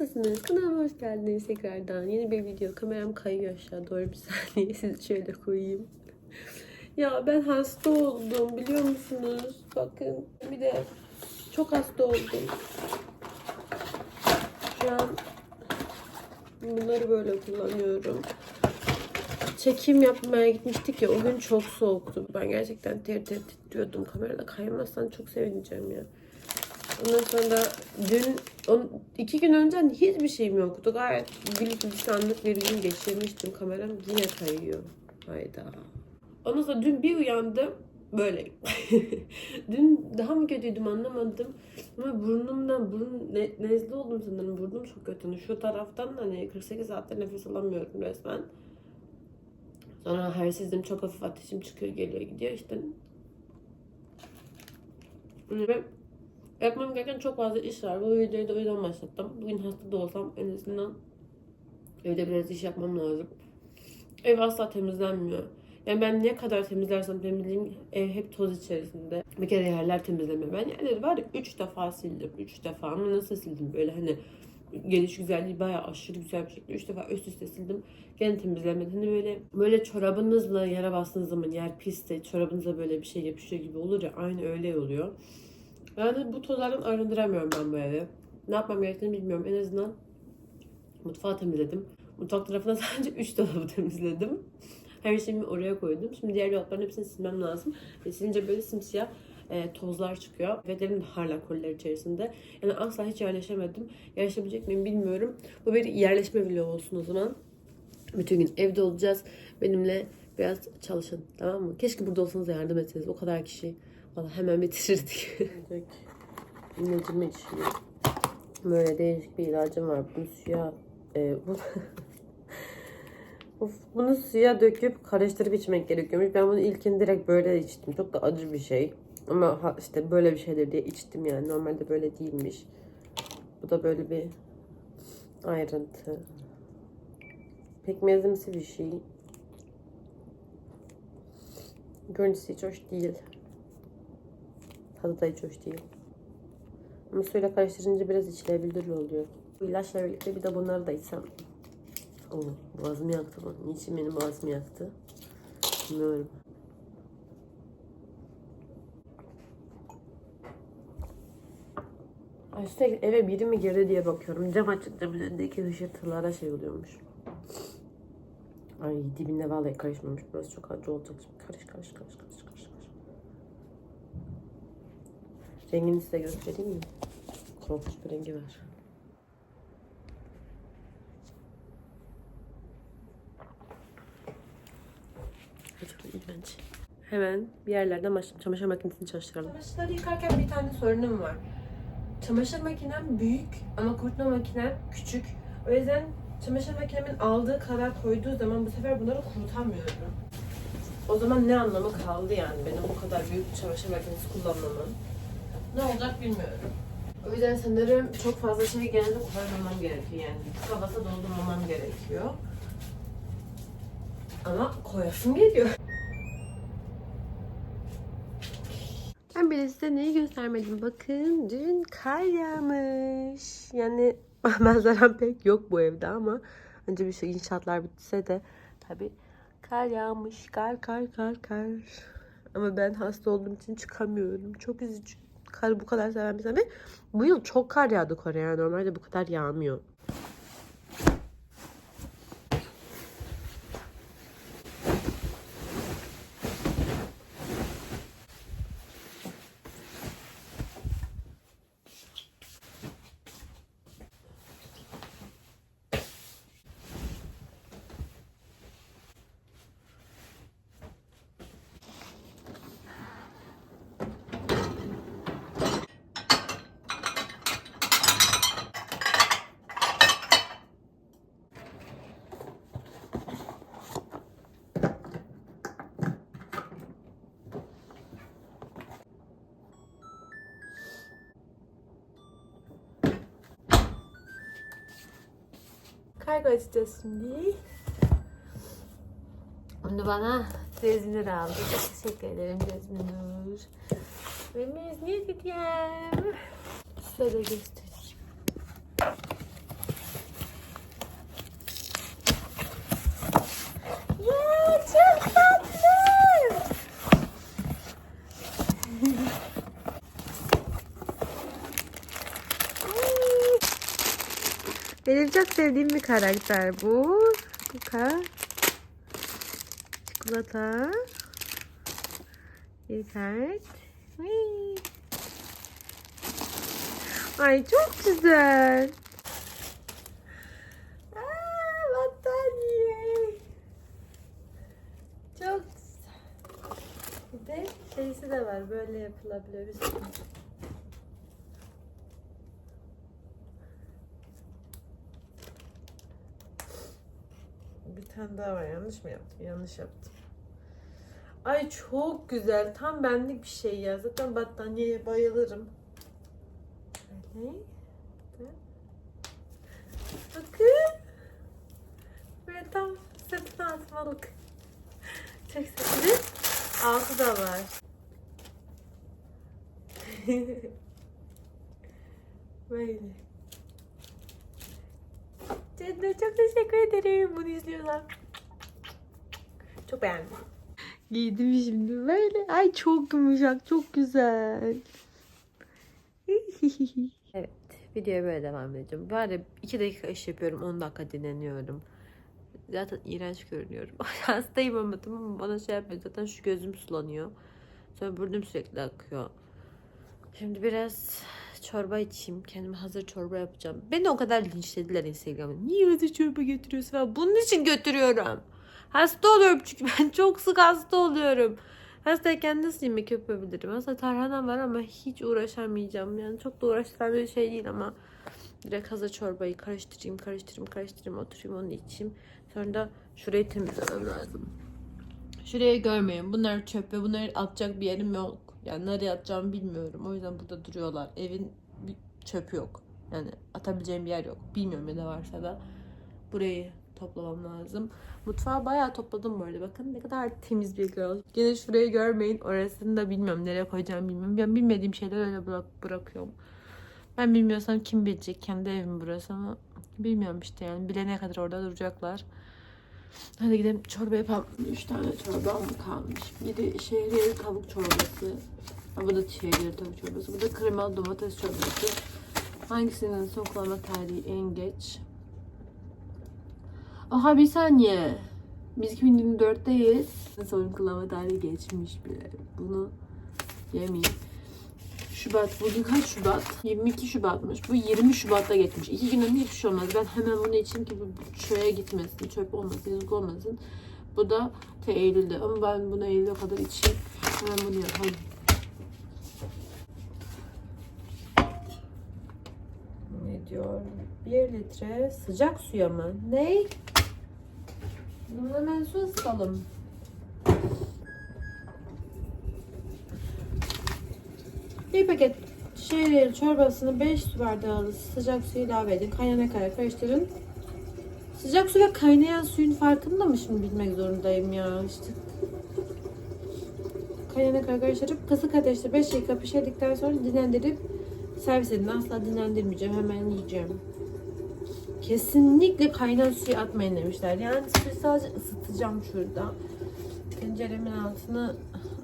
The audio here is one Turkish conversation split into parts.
Nasılsınız? Kanalıma hoş geldiniz tekrardan. Yeni bir video. Kameram kayıyor aşağı doğru bir saniye. Sizi şöyle koyayım. Ya ben hasta oldum biliyor musunuz? Bakın bir de çok hasta oldum. Şu an bunları böyle kullanıyorum. Çekim yapmaya gitmiştik ya o gün çok soğuktu. Ben gerçekten ter ter titriyordum. Kamerada kaymazsan çok sevineceğim ya. Ondan sonra dün, on, iki gün önceden hiçbir şeyim yoktu. Gayet güllük gülistanlık bir gün geçirmiştim. Kameram yine kayıyor. Hayda. Ondan sonra dün bir uyandım. Böyle. dün daha mı kötüydüm anlamadım. Ama burnumdan, burun ne, nezle oldum sanırım. Burnum çok kötü. Şu taraftan hani 48 saatte nefes alamıyorum resmen. Sonra halsizim. Çok hafif ateşim çıkıyor geliyor gidiyor işte. Ve Yapmam gereken çok fazla iş var. Bu videoyu da o yüzden başlattım. Bugün hasta da olsam en azından evde biraz iş yapmam lazım. Ev asla temizlenmiyor. Yani ben ne kadar temizlersem temizleyeyim ev hep toz içerisinde. Bir kere yerler temizlemiyor. Ben yerleri var ya 3 defa sildim. 3 defa ama nasıl sildim böyle hani geliş güzelliği bayağı aşırı güzel bir şekilde 3 defa üst üste sildim. Gene temizlemedi. Hani böyle böyle çorabınızla yere bastığınız zaman yer pisse çorabınıza böyle bir şey yapışıyor gibi olur ya aynı öyle oluyor. Yani bu tozlardan arındıramıyorum ben bu evi. Ne yapmam gerektiğini bilmiyorum. En azından mutfağı temizledim. Mutfak tarafına sadece 3 dolabı temizledim. Her şeyimi oraya koydum. Şimdi diğer dolapların hepsini silmem lazım. Ve silince böyle simsiyah e, tozlar çıkıyor. Ve derim de hala koliler içerisinde. Yani asla hiç yerleşemedim. Yerleşebilecek miyim bilmiyorum. Bu bir yerleşme vlogu olsun o zaman. Bütün gün evde olacağız. Benimle biraz çalışın. Tamam mı? Keşke burada olsanız yardım etseniz. O kadar kişi. Valla hemen bitirirdik. İlacımı içiyor. Böyle değişik bir ilacım var. Bunu suya... E, bu... Of, bunu suya döküp karıştırıp içmek gerekiyormuş. Ben bunu ilkini direkt böyle içtim. Çok da acı bir şey. Ama ha, işte böyle bir şeydir diye içtim yani. Normalde böyle değilmiş. Bu da böyle bir ayrıntı. Pekmezimsi bir şey. Görüntüsü hiç hoş değil. Tadı da hiç hoş değil. Ama suyla karıştırınca biraz içilebilir oluyor. Bu ilaçla birlikte bir de bunları da içsem. Oo, boğazımı yaktı bu. Niçin benim boğazımı yaktı? Bilmiyorum. Ay sürekli eve biri mi girdi diye bakıyorum. Cam açınca önündeki hışırtılara şey oluyormuş. Ay dibinde vallahi karışmamış. Burası çok acı olacak. Karış karış karış karış karış. karış. Rengini size göstereyim mi? Korkunç bir rengi var. Çok iğrenç. Hemen bir yerlerden başlayalım. Çamaşır makinesini çalıştıralım. Çamaşırları yıkarken bir tane sorunum var. Çamaşır makinem büyük ama kurutma makinem küçük. O yüzden çamaşır makinemin aldığı kadar koyduğu zaman bu sefer bunları kurutamıyorum. O zaman ne anlamı kaldı yani benim bu kadar büyük çamaşır makinesi kullanmamın? Ne olacak bilmiyorum. O yüzden sanırım çok fazla şey genelde koymamam gerekiyor yani. Tıka basa doldurmamam gerekiyor. Ama koyasım geliyor. Ben bile size neyi göstermedim. Bakın dün kar yağmış. Yani manzaram pek yok bu evde ama önce bir şey inşaatlar bitse de tabi kar yağmış. Kar kar kar kar. Ama ben hasta olduğum için çıkamıyorum. Çok üzücü. Kar bu kadar seven bir insan. Bu yıl çok kar yağdı Kore'ye. Normalde bu kadar yağmıyor. Kargo açacağız şimdi. Onu bana Reznur aldı. Çok teşekkür ederim. Ve mezuniyet hediyem. Size de göstereyim. Benim çok sevdiğim bir karakter bu. Kuka. Çikolata. Bir kart. Ay çok güzel. Aa, battaniye. Çok. Bir de şeysi de var. Böyle yapılabiliyor. üstüne. Tane daha var. Yanlış mı yaptım? Yanlış yaptım. Ay çok güzel. Tam benlik bir şey ya. Zaten battaniyeye bayılırım. Böyle. Bakın. Böyle tam sırtına atmalık. Çok sevdim. Altı da var. Böyle. Cedde çok teşekkür ederim. Bunu izliyorlar. Çok beğendim. Giydim şimdi böyle. Ay çok yumuşak, çok güzel. evet, videoya böyle devam edeceğim. Böyle 2 dakika iş yapıyorum, 10 dakika dinleniyorum. Zaten iğrenç görünüyorum. Hastayım ama tamam mı? Bana şey yapmıyor. Zaten şu gözüm sulanıyor. Sonra burnum sürekli akıyor. Şimdi biraz çorba içeyim. Kendime hazır çorba yapacağım. Beni o kadar linçlediler Instagram'da. Niye hazır çorba götürüyorsun falan. Bunun için götürüyorum. Hasta oluyorum çünkü ben çok sık hasta oluyorum. Hastayken nasıl yemek yapabilirim? Aslında tarhana var ama hiç uğraşamayacağım. Yani çok da uğraşılan bir şey değil ama direkt hazır çorbayı karıştırayım, karıştırayım, karıştırayım, oturayım onu içeyim. Sonra da şurayı temizlemem lazım. Şurayı görmeyin. Bunlar çöp ve bunları atacak bir yerim yok. Yani nereye atacağımı bilmiyorum. O yüzden burada duruyorlar. Evin bir çöpü yok. Yani atabileceğim bir yer yok. Bilmiyorum ya da varsa da burayı toplamam lazım. Mutfağı bayağı topladım bu. Bakın ne kadar temiz bir girl. Gene şurayı görmeyin. Orasını da bilmiyorum. Nereye koyacağımı bilmiyorum. Ben bilmediğim şeyleri öyle bırak bırakıyorum. Ben bilmiyorsam kim bilecek? Kendi evim burası ama bilmiyorum işte yani. Bilene kadar orada duracaklar. Hadi gidelim çorba yapalım. Üç tane çorba mı kalmış? Biri şehriyeli tavuk çorbası. Ha, bu da şehriyeli tavuk çorbası. Bu da kremalı domates çorbası. Hangisinin son kullanma tarihi en geç? Aha bir saniye. Biz 2024'teyiz. Son kullanma tarihi geçmiş bile. Bunu yemeyeyim. Şubat. Bugün kaç Şubat? 22 Şubat'mış. Bu 20 Şubat'ta geçmiş. İki günden hiçbir şey olmaz. Ben hemen bunu içeyim ki bu çöpe gitmesin. Çöp olmasın, yazık olmasın. Bu da te Eylül'de. Ama ben bunu Eylül'e kadar içeyim. Hemen bunu yapalım. Ne diyor? 1 litre sıcak suya mı? Ne? Bunu hemen su ısıtalım. Bir paket şehriyeli çorbasını 5 su bardağı sıcak su ilave edin. Kaynana kadar karıştırın. Sıcak su ve kaynayan suyun farkında mı şimdi bilmek zorundayım ya işte. Kaynana kadar karıştırıp kısık ateşte 5 dakika pişirdikten sonra dinlendirip servis edin. Asla dinlendirmeyeceğim. Hemen yiyeceğim. Kesinlikle kaynar suyu atmayın demişler. Yani suyu sadece ısıtacağım şurada. Tenceremin altını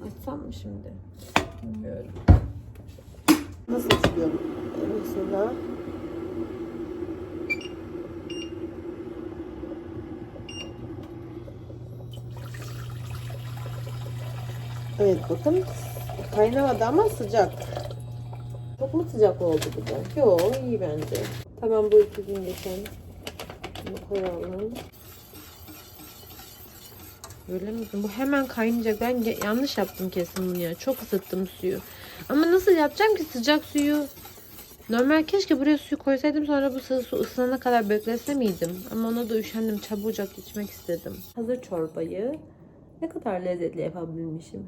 açsam mı şimdi? Bilmiyorum. Nasıl açılıyor? Mesela Evet bakın kaynamadı ama sıcak. Çok mu sıcak oldu bu da? Yo iyi bence. Tamam bu iki gün geçen. Bunu koyalım. Böyle mi? Bu hemen kaynayacak. Ben yanlış yaptım kesin bunu ya. Çok ısıttım suyu. Ama nasıl yapacağım ki sıcak suyu? Normal keşke buraya suyu koysaydım sonra bu su su ısınana kadar beklese miydim? Ama ona da üşendim. Çabucak içmek istedim. Hazır çorbayı ne kadar lezzetli yapabilmişim.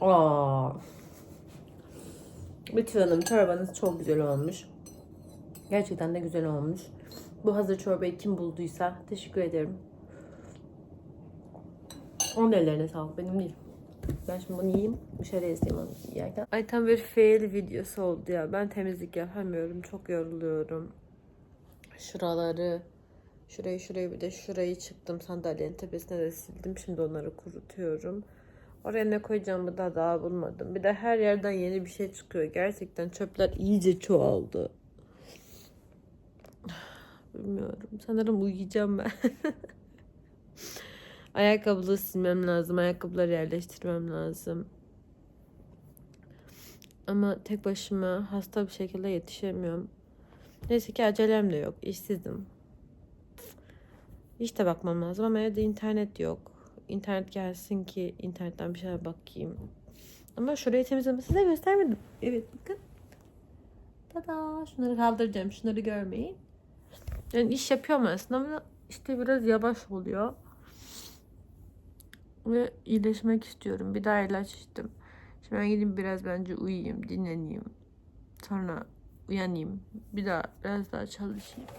Aa. Betül Hanım çorbanız çok güzel olmuş. Gerçekten de güzel olmuş. Bu hazır çorbayı kim bulduysa teşekkür ederim. Onun ellerine sağlık benim değil. Ben şimdi bunu yiyeyim. Dışarı izleyeyim onu yerken. Ay tam bir fail videosu oldu ya. Ben temizlik yapamıyorum. Çok yoruluyorum. Şuraları Şurayı şurayı bir de şurayı çıktım sandalyenin tepesine de sildim. Şimdi onları kurutuyorum. Oraya ne koyacağımı da daha bulmadım. Bir de her yerden yeni bir şey çıkıyor. Gerçekten çöpler iyice çoğaldı. Bilmiyorum. Sanırım uyuyacağım ben. Ayakkabıları silmem lazım. Ayakkabıları yerleştirmem lazım. Ama tek başıma hasta bir şekilde yetişemiyorum. Neyse ki acelem de yok. İşsizim. İşte bakmam lazım ama evde internet yok. İnternet gelsin ki internetten bir şeyler bakayım. Ama şurayı temizlemesi de göstermedim. Evet bakın. Tada! Şunları kaldıracağım. Şunları görmeyin. Yani iş yapıyorum aslında ama işte biraz yavaş oluyor. Ve iyileşmek istiyorum. Bir daha ilaç içtim. Şimdi ben gideyim biraz bence uyuyayım, dinleneyim. Sonra uyanayım. Bir daha biraz daha çalışayım.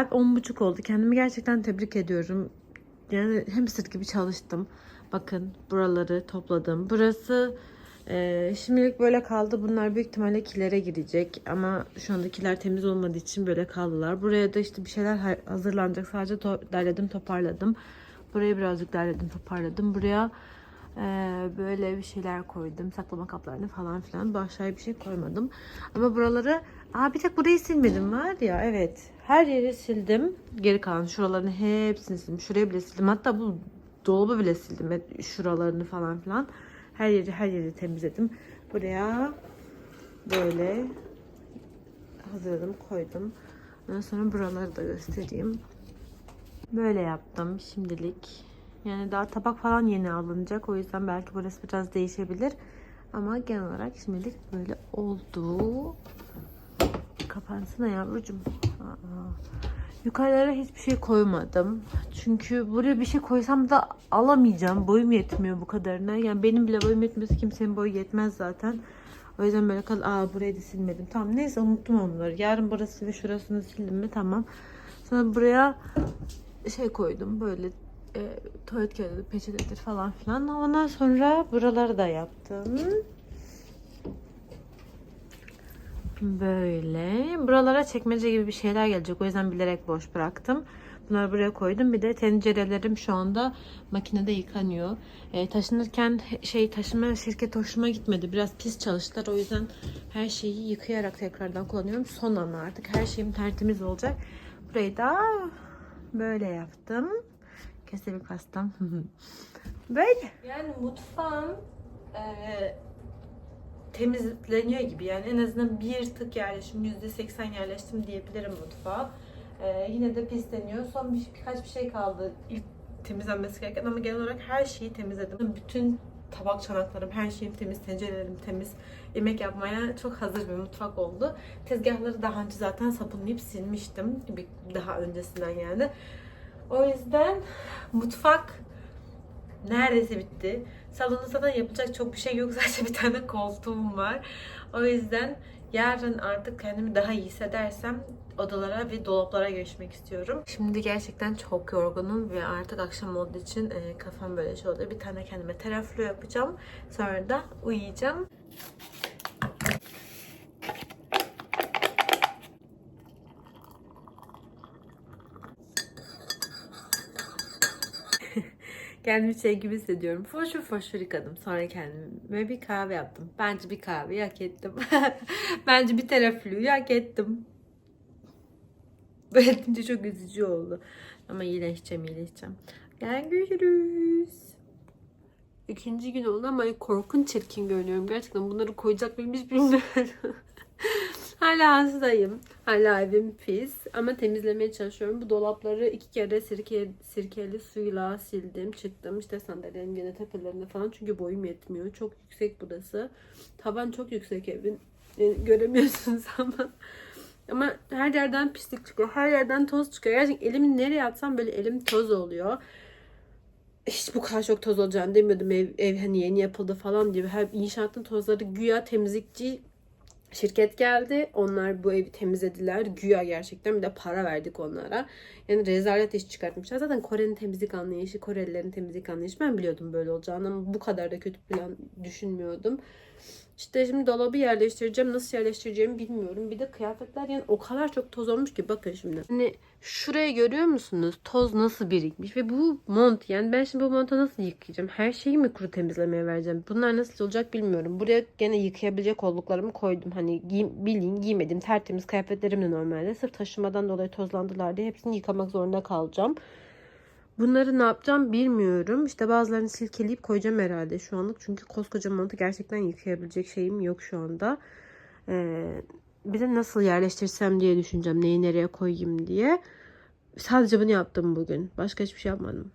Saat on buçuk oldu. Kendimi gerçekten tebrik ediyorum. Yani sırt gibi çalıştım. Bakın buraları topladım. Burası e, şimdilik böyle kaldı. Bunlar büyük ihtimalle kilere girecek. Ama şu anda kiler temiz olmadığı için böyle kaldılar. Buraya da işte bir şeyler ha- hazırlanacak. Sadece to- derledim toparladım. Burayı birazcık derledim toparladım. Buraya e, böyle bir şeyler koydum. Saklama kaplarını falan filan. Bu aşağıya bir şey koymadım. Ama buraları Aa bir tek burayı silmedim var ya evet. Her yeri sildim. Geri kalan şuralarını hepsini sildim. Şurayı bile sildim. Hatta bu dolabı bile sildim. Şuralarını falan filan. Her yeri her yeri temizledim. Buraya böyle hazırladım koydum. Ondan sonra buraları da göstereyim. Böyle yaptım şimdilik. Yani daha tabak falan yeni alınacak. O yüzden belki burası biraz değişebilir. Ama genel olarak şimdilik böyle oldu. Kapansana yavrucuğum. Aa. Yukarılara hiçbir şey koymadım. Çünkü buraya bir şey koysam da alamayacağım. Boyum yetmiyor bu kadarına. Yani benim bile boyum yetmesi kimsenin boyu yetmez zaten. O yüzden böyle kal. Aa burayı da silmedim. Tamam neyse unuttum onları. Yarın burası ve şurasını sildim mi tamam. Sonra buraya şey koydum böyle e, tuvalet kağıdı, peçetedir falan filan. Ondan sonra buraları da yaptım. Böyle. Buralara çekmece gibi bir şeyler gelecek. O yüzden bilerek boş bıraktım. Bunları buraya koydum. Bir de tencerelerim şu anda makinede yıkanıyor. E, taşınırken şey taşıma şirket hoşuma gitmedi. Biraz pis çalıştılar. O yüzden her şeyi yıkayarak tekrardan kullanıyorum. Son an artık her şeyim tertemiz olacak. Burayı da böyle yaptım. Keselik pastam. böyle. Yani mutfağım e, temizleniyor gibi yani en azından bir tık yerleşim %80 yerleştim diyebilirim mutfağa. Ee, yine de pisleniyor. Son bir, birkaç bir şey kaldı ilk temizlenmesi gereken ama genel olarak her şeyi temizledim. Bütün tabak çanaklarım, her şeyim temiz, tencerelerim temiz. Yemek yapmaya çok hazır bir mutfak oldu. Tezgahları daha önce zaten sabunlayıp silmiştim. Daha öncesinden yani. O yüzden mutfak neredeyse bitti. Salonda zaten yapacak çok bir şey yok. Sadece bir tane koltuğum var. O yüzden yarın artık kendimi daha iyi hissedersem odalara ve dolaplara geçmek istiyorum. Şimdi gerçekten çok yorgunum ve artık akşam olduğu için e, kafam böyle şey oluyor. Bir tane kendime teraflo yapacağım. Sonra da uyuyacağım. Kendimi şey gibi hissediyorum. Foşur foşur yıkadım. Sonra kendime bir kahve yaptım. Bence bir kahve hak ettim. Bence bir terafluyu hak ettim. Böyle deyince çok üzücü oldu. Ama iyileşeceğim iyileşeceğim. Gel görüşürüz. İkinci gün oldu ama korkunç çirkin görünüyorum. Gerçekten bunları koyacak mıyım hiç bilmiyorum. Hala hastayım. Hala evim pis. Ama temizlemeye çalışıyorum. Bu dolapları iki kere sirke, sirkeli suyla sildim. Çıktım. İşte sandalyelerin yine tepelerine falan. Çünkü boyum yetmiyor. Çok yüksek burası. Tavan çok yüksek evin. Yani göremiyorsunuz ama. Ama her yerden pislik çıkıyor. Her yerden toz çıkıyor. Gerçekten elimi nereye atsam böyle elim toz oluyor. Hiç bu kadar çok toz olacağını demiyordum. Ev, ev hani yeni yapıldı falan diye. Her inşaatın tozları güya temizlikçi Şirket geldi. Onlar bu evi temizlediler. Güya gerçekten bir de para verdik onlara. Yani rezalet iş çıkartmışlar. Zaten Kore'nin temizlik anlayışı, Korelilerin temizlik anlayışı ben biliyordum böyle olacağını ama bu kadar da kötü plan düşünmüyordum. İşte şimdi dolabı yerleştireceğim. Nasıl yerleştireceğimi bilmiyorum. Bir de kıyafetler yani o kadar çok toz olmuş ki bakın şimdi. Hani şurayı görüyor musunuz? Toz nasıl birikmiş ve bu mont yani ben şimdi bu montu nasıl yıkayacağım? Her şeyi mi kuru temizlemeye vereceğim? Bunlar nasıl olacak bilmiyorum. Buraya gene yıkayabilecek olduklarımı koydum. Hani giy, bildiğin giymedim. Tertemiz kıyafetlerim de normalde. Sırf taşımadan dolayı tozlandılar diye hepsini yıkamak zorunda kalacağım. Bunları ne yapacağım bilmiyorum. İşte bazılarını silkeleyip koyacağım herhalde şu anlık. Çünkü koskoca montu gerçekten yıkayabilecek şeyim yok şu anda. Ee, bir de nasıl yerleştirsem diye düşüneceğim. Neyi nereye koyayım diye. Sadece bunu yaptım bugün. Başka hiçbir şey yapmadım.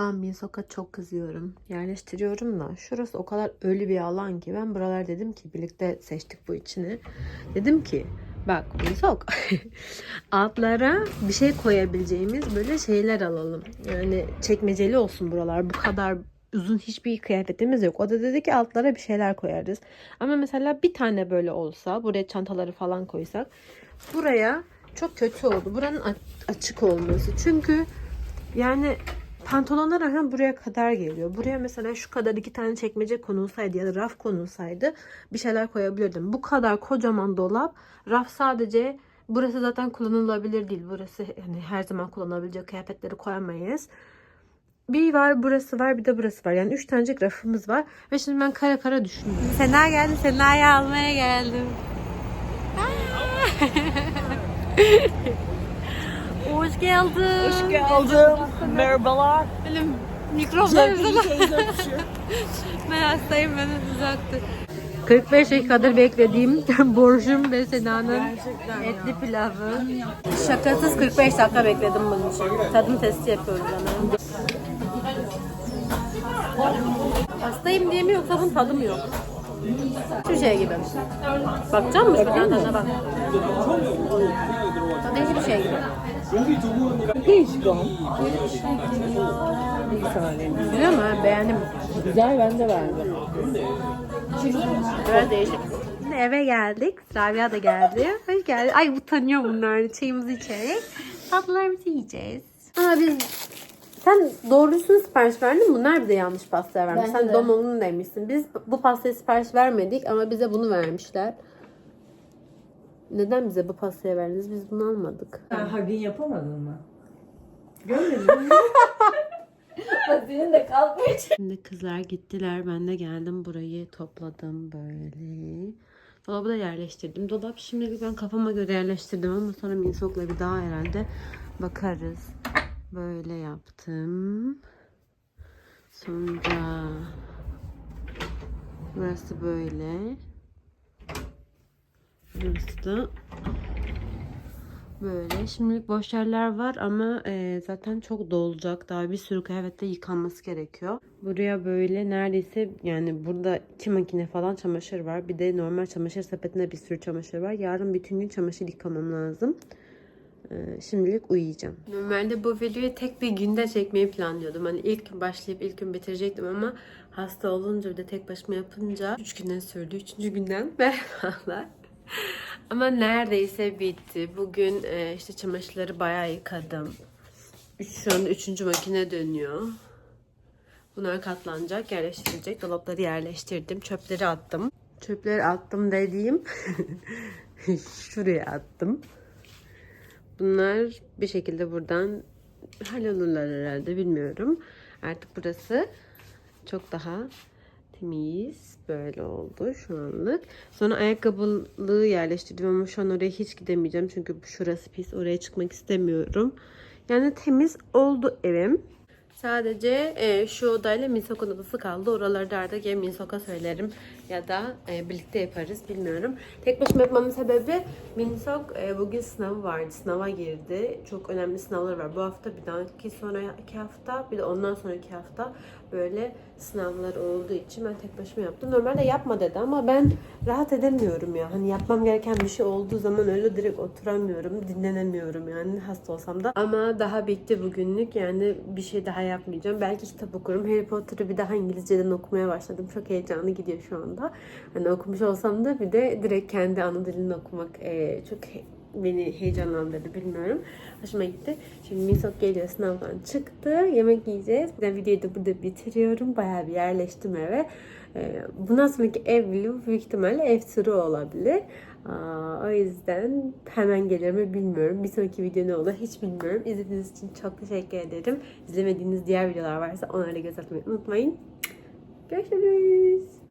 An Minsok'a çok kızıyorum. Yerleştiriyorum da şurası o kadar ölü bir alan ki ben buralar dedim ki birlikte seçtik bu içini. Dedim ki bak Minsok altlara bir şey koyabileceğimiz böyle şeyler alalım. Yani çekmeceli olsun buralar. Bu kadar uzun hiçbir kıyafetimiz yok. O da dedi ki altlara bir şeyler koyarız. Ama mesela bir tane böyle olsa buraya çantaları falan koysak buraya çok kötü oldu. Buranın açık olması. Çünkü yani pantolonlar hemen buraya kadar geliyor. Buraya mesela şu kadar iki tane çekmece konulsaydı ya da raf konulsaydı bir şeyler koyabilirdim. Bu kadar kocaman dolap, raf sadece burası zaten kullanılabilir değil. Burası yani her zaman kullanabilecek kıyafetleri koyamayız. Bir var burası var bir de burası var. Yani üç tanecik rafımız var. Ve şimdi ben kara kara düşünüyorum. Sena geldi. Sena'yı almaya geldim. Hoş geldin. Hoş geldin. Merhabalar. Teyze öpüşüyor. Ben hastayım beni uzaktı. 45 dakikadır beklediğim borcum ve Sena'nın etli pilavı. Şakasız 45 dakika bekledim bunun için. Tadım testi yapıyoruz hemen. Hastayım diye mi yoksa bunun tadı mı yok? Şu şey gibi. Bakacağım mı şuradan tadına bak. Tadı hiçbir şey gibi. Değişik o. Bir. Biliyor musun? Ben Beğendim. Güzel ben de beğendim. Değişik. Şimdi eve geldik. Rabia da geldi. Hoş geldin. Ay utanıyor bunlar. Çayımızı içerek. Tatlılarımızı yiyeceğiz. Ama biz... Sen doğrusunu sipariş verdin. Bunlar bize yanlış pasta vermiş. Bence Sen de. domonunu demişsin. Biz bu pastayı sipariş vermedik ama bize bunu vermişler. Neden bize bu pastayı verdiniz? Biz bunu almadık. Sen Hagin yapamadın mı? Görmedin mi? Senin de kalkmış. Şimdi kızlar gittiler. Ben de geldim burayı topladım böyle. Dolabı da yerleştirdim. Dolap şimdilik ben kafama göre yerleştirdim ama sonra Minsok'la bir daha herhalde bakarız. Böyle yaptım. Sonra burası böyle. Burası da Böyle. Şimdilik boş yerler var ama e, zaten çok dolacak. Daha bir sürü kıyafette yıkanması gerekiyor. Buraya böyle neredeyse yani burada iki makine falan çamaşır var. Bir de normal çamaşır sepetinde bir sürü çamaşır var. Yarın bütün gün çamaşır yıkamam lazım. E, şimdilik uyuyacağım. Normalde bu videoyu tek bir günde çekmeyi planlıyordum. Hani ilk gün başlayıp ilk gün bitirecektim ama hasta olunca bir de tek başıma yapınca 3 günden sürdü. 3. günden merhabalar. Ama neredeyse bitti. Bugün e, işte çamaşırları bayağı yıkadım. Şu anda üçüncü makine dönüyor. Bunlar katlanacak, yerleştirilecek. Dolapları yerleştirdim. Çöpleri attım. Çöpleri attım dediğim şuraya attım. Bunlar bir şekilde buradan hallolurlar herhalde bilmiyorum. Artık burası çok daha temiz böyle oldu şu anlık. Sonra ayakkabılığı yerleştirdim ama şu an oraya hiç gidemeyeceğim. Çünkü şurası pis. Oraya çıkmak istemiyorum. Yani temiz oldu evim. Sadece e, şu odayla Minsok'un odası kaldı. Oraları da artık ya Minsok'a söylerim ya da e, birlikte yaparız bilmiyorum. Tek başıma yapmamın sebebi Minsok e, bugün sınavı vardı. Sınava girdi. Çok önemli sınavlar var. Bu hafta bir dahaki sonraki hafta bir de ondan sonraki hafta böyle sınavlar olduğu için ben tek başıma yaptım. Normalde yapma dedi ama ben rahat edemiyorum ya. Hani yapmam gereken bir şey olduğu zaman öyle direkt oturamıyorum, dinlenemiyorum yani hasta olsam da. Ama daha bitti bugünlük yani bir şey daha yapmayacağım. Belki kitap okurum. Harry Potter'ı bir daha İngilizceden okumaya başladım. Çok heyecanlı gidiyor şu anda. Hani okumuş olsam da bir de direkt kendi ana dilini okumak eee, çok beni heyecanlandırdı bilmiyorum. Hoşuma gitti. Şimdi Misok geliyor sınavdan çıktı. Yemek yiyeceğiz. Ben videoyu da burada bitiriyorum. Bayağı bir yerleştim eve. Ee, bundan sonraki ev vlogu büyük ihtimalle ev turu olabilir. Aa, o yüzden hemen gelir mi bilmiyorum. Bir sonraki video ne olur hiç bilmiyorum. İzlediğiniz için çok teşekkür ederim. İzlemediğiniz diğer videolar varsa onlara göz atmayı unutmayın. Görüşürüz.